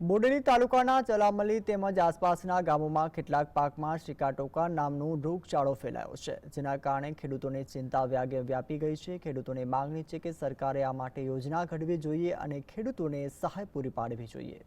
બોડેલી તાલુકાના ચલામલી તેમજ આસપાસના ગામોમાં કેટલાક પાકમાં શિકાટોકા નામનું રોગચાળો ફેલાયો છે, જેના કારણે ખેડૂતોને ચિંતા વ્યાગે વ્યાપી ગઈ છે. ખેડૂતોની માંગણી છે કે સરકારે આ માટે યોજના ઘડવી જોઈએ અને ખેડૂતોને સહાય પૂરી પાડવી જોઈએ.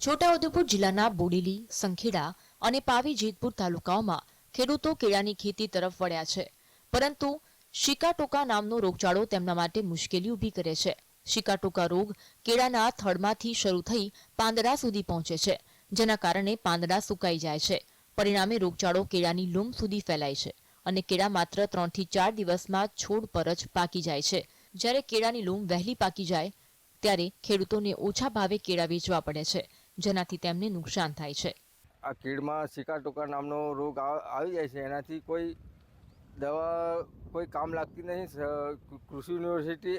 છોટાઉદેપુર જિલ્લાના બોડેલી, સંખેડા અને પાવી જેતપુર તાલુકાઓમાં ખેડૂતો કેળાની ખેતી તરફ વળ્યા છે. પરંતુ શિકાટોકા નામનો રોગચાળો તેમના માટે મુશ્કેલી ઊભી કરે છે. શિકાટોકા રોગ કેળાના થડમાંથી શરૂ થઈ પાંદડા સુધી પહોંચે છે, જેના કારણે પાંદડા સુકાઈ જાય છે. પરિણામે રોગચાળો કેળાની લૂમ સુધી ફેલાય છે અને કેળા માત્ર ત્રણથી ચાર દિવસમાં છોડ પર જ પાકી જાય છે. જ્યારે કેળાની લૂમ વહેલી પાકી જાય, ત્યારે ખેડૂતોને ઓછા ભાવે કેળા વેચવા પડે છે, જેનાથી તેમને નુકસાન થાય છે. આ કીડમાં સિકા નામનો રોગ આવી જાય છે. એનાથી કોઈ દવા, કોઈ કામ લાગતી નહીં. કૃષિ યુનિવર્સિટી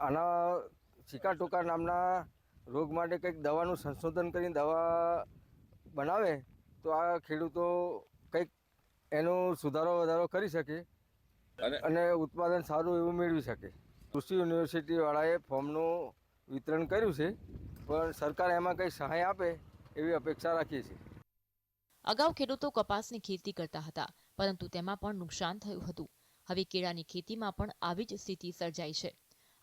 આના સિકા ટોકા નામના રોગ માટે કંઈક દવાનું સંશોધન કરીને દવા બનાવે તો આ ખેડૂતો કંઈક એનો સુધારો વધારો કરી શકે અને ઉત્પાદન સારું એવું મેળવી શકે. કૃષિ યુનિવર્સિટીવાળાએ ફોર્મનું વિતરણ કર્યું છે પણ સરકાર એમાં કંઈ સહાય આપે એવી અપેક્ષા રાખીએ છીએ. અગાઉ ખેડૂતો કપાસની ખેતી કરતા હતા પરંતુ તેમાં પણ નુકસાન થયું હતું. હવે કેળાની ખેતીમાં પણ આવી જ સ્થિતિ સર્જાઈ છે.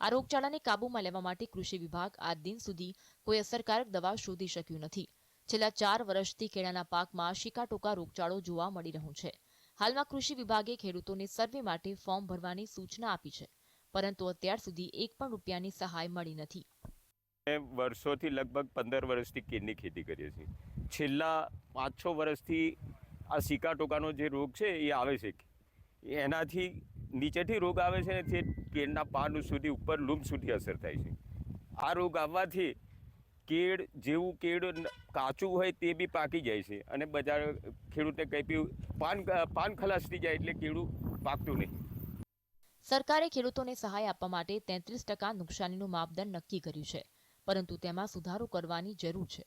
આ રોગચાળાને કાબૂમાં લેવા માટે કૃષિ વિભાગ આ દિન સુધી કોઈ અસરકારક દવા શોધી શક્યું નથી. છેલ્લા ચાર વર્ષથી કેળાના પાકમાં શિકાટોકા રોગચાળો જોવા મળી રહ્યો છે. હાલમાં કૃષિ વિભાગે ખેડૂતોને સર્વે માટે ફોર્મ ભરવાની સૂચના આપી છે, પરંતુ અત્યાર સુધી એક પણ રૂપિયાની સહાય મળી નથી. વર્ષોથી લગભગ પંદર વર્ષથી કેળની ખેતી કરીએ છીએ. છેલ્લા પાંચ છ વર્ષથી આ શિકાટોકાનો જે રોગ છે એ આવે છે. એનાથી નીચેથી રોગ આવે છે તે કેળના પાન સુધી ઉપર લૂમ સુધી અસર થાય છે. આ રોગ આવવાથી કેળ જેવું કેળ કાચું હોય તે બી પાકી જાય છે અને બજાર ખેડૂતે કંઈ પાન પાન ખલાસતી જાય એટલે કેળું પાકતું નહીં. સરકારે ખેડૂતોને સહાય આપવા માટે તેત્રીસ ટકા નુકસાનીનું માપદંડ નક્કી કર્યું છે, પરંતુ તેમાં સુધારો કરવાની જરૂર છે.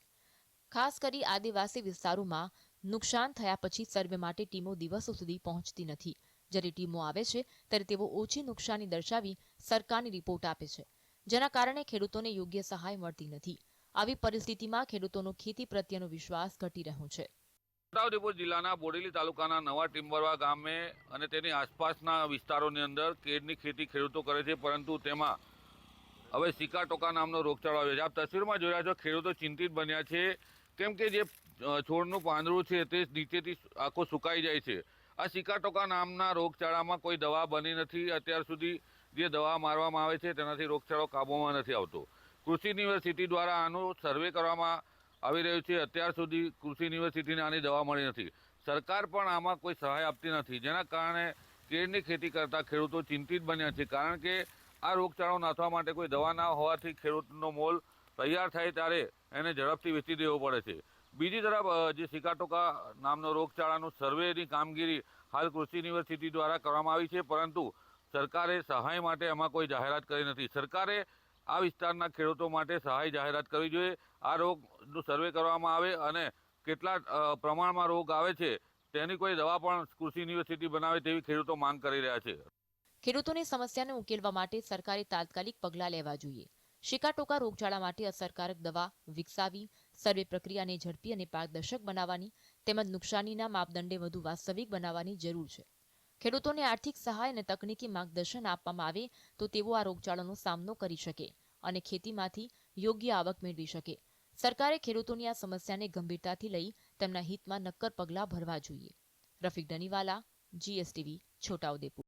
ખાસ કરી આદિવાસી વિસ્તારોમાં નુકસાન થયા પછી સર્વે માટે ટીમો દિવસો સુધી પહોંચતી નથી. જ્યારે ટીમો આવે છે, ત્યારે તેઓ ઓછી નુકસાની દર્શાવી સરકારની રિપોર્ટ આપે છે, જેના કારણે ખેડૂતોને યોગ્ય સહાય મળતી નથી. આવી પરિસ્થિતિમાં ખેડૂતોનો ખેતી પ્રત્યેનો વિશ્વાસ ઘટી રહ્યો છે. છોટાઉદેપુર જિલ્લાના બોડેલી તાલુકાના નવા ટીમ્બરવા ગામે અને તેની આસપાસના વિસ્તારોની અંદર કેળની ખેતી ખેડૂતો કરે છે, પરંતુ તેમાં હવે સિકા ટોકા નામનો રોગચાળો આવ્યો છે. આપ તસવીરમાં રહ્યા છો, ખેડૂતો ચિંતિત બન્યા છે, કેમ કે જે છોડનું પાંદડું છે તે નીચેથી આખો સુકાઈ જાય છે. આ સિકાટોકા નામના રોગચાળામાં કોઈ દવા બની નથી. અત્યાર સુધી જે દવા મારવામાં આવે છે તેનાથી રોગચાળો કાબૂમાં નથી આવતો. કૃષિ યુનિવર્સિટી દ્વારા આનું સર્વે કરવામાં આવી રહ્યું છે. અત્યાર સુધી કૃષિ યુનિવર્સિટીને આની દવા મળી નથી. સરકાર પણ આમાં કોઈ સહાય આપતી નથી. જેના કારણે કેળની ખેતી કરતા ખેડૂતો ચિંતિત બન્યા છે. કારણ કે આ રોગચાળો નાથવા માટે કોઈ દવા ના હોવાથી ખેડૂતનો મોલ તૈયાર થાય ત્યારે એને ઝડપથી વેચી દેવો પડે છે. બીજી તરફ જે સિકાટોકા નામનો રોગચાળાનો સર્વેની કામગીરી હાલ કૃષિ યુનિવર્સિટી દ્વારા કરવામાં આવી છે, પરંતુ સરકારે સહાય માટે એમાં કોઈ જાહેરાત કરી નથી. સરકારે આ વિસ્તારના ખેડૂતો માટે સહાય જાહેરાત કરવી જોઈએ. આ રોગનું સર્વે કરવામાં આવે અને કેટલા પ્રમાણમાં રોગ આવે છે તેની કોઈ દવા પણ કૃષિ યુનિવર્સિટી બનાવે તેવી ખેડૂતો માંગ કરી રહ્યા છે. ખેડૂતોની સમસ્યાને ઉકેલવા માટે સરકારે તાત્કાલિક પગલાં લેવા જોઈએ. શિકાટોકા રોગચાળા માટે અસરકારક દવા વિકસાવી સર્વે પ્રક્રિયાને ઝડપી અને પારદર્શક બનાવવાની તેમજ નુકસાનીના માપદંડે વધુ વાસ્તવિક બનાવવાની જરૂર છે. ખેડૂતોને આર્થિક સહાય અને તકનીકી માર્ગદર્શન આપવામાં આવે તો તેઓ આ રોગચાળાનો સામનો કરી શકે અને ખેતીમાંથી યોગ્ય આવક મેળવી શકે. સરકારે ખેડૂતોની આ સમસ્યાને ગંભીરતાથી લઈ તેમના હિતમાં નક્કર પગલાં ભરવા જોઈએ. રફીક ડનીવાલા જીએસટીવી છોટાઉદેપુર.